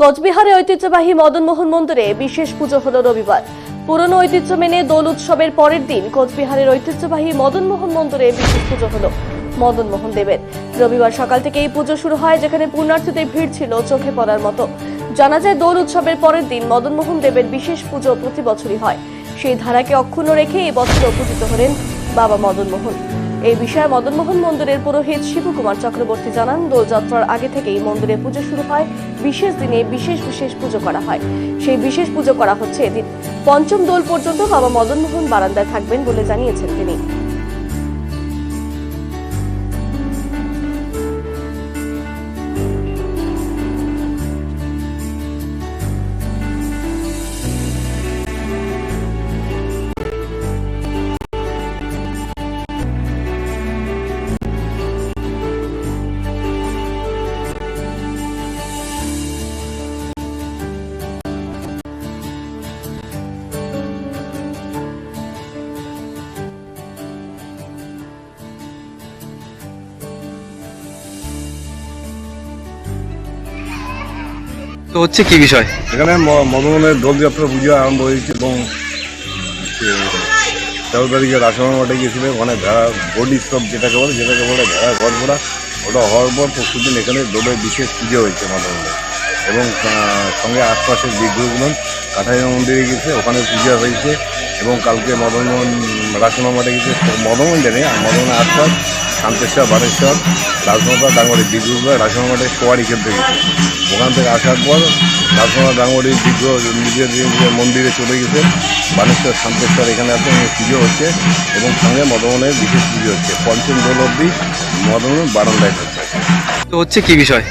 কোচবিহারে ঐতিহ্যবাহী মদনমোহন মন্দিরে বিশেষ পুজো হল রবিবার। পুরনো ঐতিহ্য মেনে দোল উৎসবের পরের দিন কোচবিহারের ঐতিহ্যবাহী মদনমোহন মন্দিরে বিশেষ পুজো হলো মদনমোহন দেবের। রবিবার সকাল থেকে এই পুজো শুরু হয়, যেখানে পুণ্যার্থীদের ভিড় ছিল চোখে পড়ার মতো। জানা যায়, দোল উৎসবের পরের দিন মদনমোহন দেবের বিশেষ পুজো প্রতি বছরই হয়। সেই ধারাকে অক্ষুণ্ণ রেখে এই বছরও পূজিত হলেন বাবা মদনমোহন এই বিষয়ে মদনমোহন মন্দিরের পুরোহিত শিবকুমার চক্রবর্তী জানান, দোলযাত্রার আগে থেকেই মন্দিরে পুজো শুরু হয়, বিশেষ দিনে বিশেষ বিশেষ পুজো করা হয়। সেই বিশেষ পুজো করা হচ্ছে এদিন। পঞ্চম দোল পর্যন্ত বাবা মদনমোহন বারান্দায় থাকবেন বলে জানিয়েছেন তিনি। তো হচ্ছে কি বিষয়? এখানে মদনের দোলযাত্রা পুজো আরম্ভ হয়েছে এবং তেরো তারিখে রাসমা মাঠে গিয়েছিল, ওখানে ভেড়া, বডি স্তব যেটাকে বলে যেটাকে বলে ভেড়া ঘর ভরা ওটা হওয়ার পর পরশুদিন এখানে দোলের বিশেষ পুজো হয়েছে মদনের এবং সঙ্গে আশপাশের বিগ্রহগুলো কাঠাই মন্দিরে গেছে ওখানে পূজা হয়েছে এবং কালকে মদনমোহন রাসমা মাঠে গেছে মদনমোহন জানে মদনের আশপাশ শান্তেশ্বর, বানেশ্বর রাজমাতা ডাঙ্গরি বিদ্রোহ রাসমা মাঠে সোয়ারি খেলতে গেছে ওখান থেকে আসার পর রাজমাতা ডাঙ্গরি বিদ্রোহ নিজের নিজের মন্দিরে চলে গেছে। বানেশ্বর, শান্তেশ্বর এখানে আছে পুজো হচ্ছে এবং সঙ্গে মদমনের বিশেষ পুজো হচ্ছে। পঞ্চম দোল অব্দি মদমন বারান্দায় হচ্ছে হচ্ছে কি বিষয়?